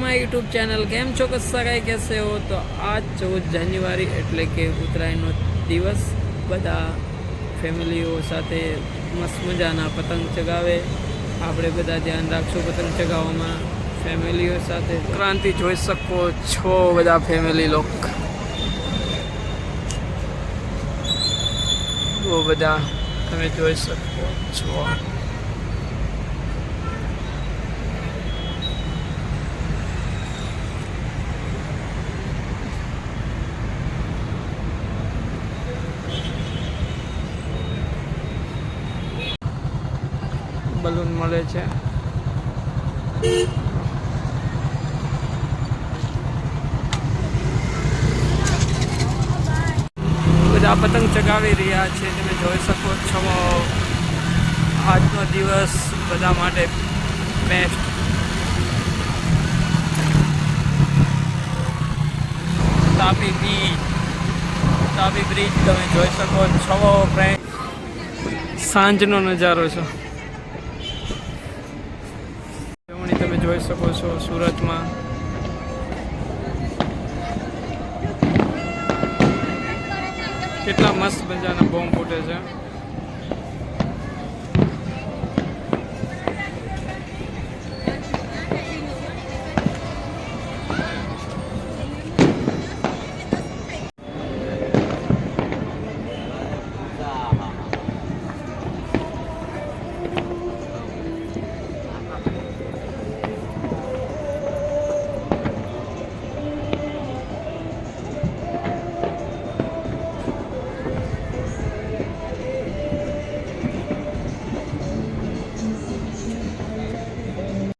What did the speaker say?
My YouTube channel કેમ છો કસારાય? કેસે હો? તો આજ ચૌદ જાન્યુઆરી એટલે કે ઉત્તરાયણનો દિવસ. બધા ફેમિલીઓ સાથે મસ્ત મજાના પતંગ ચગાવે. આપણે બધા ધ્યાન રાખશું પતંગ ચગાવવામાં. ફેમિલીઓ સાથે ક્રાંતિ જોઈ શકો છો બધા ફેમિલી લોક. બહુ બધા તમે જોઈ શકો છો. બલૂન મળે છે. બધા પતંગ ચગાવી રહ્યા છે. તમે જોઈ શકો છો, આજનો દિવસ બધા માટે best Tapi beach Tapi bridge, તમે જોઈ શકો છો ફ્રેન્ડ સાંજનો નજારો છે. જોઈ શકો છો સુરતમાં. કેટલા મસ્ત મજાના બોમ્બ ફૂટે છે.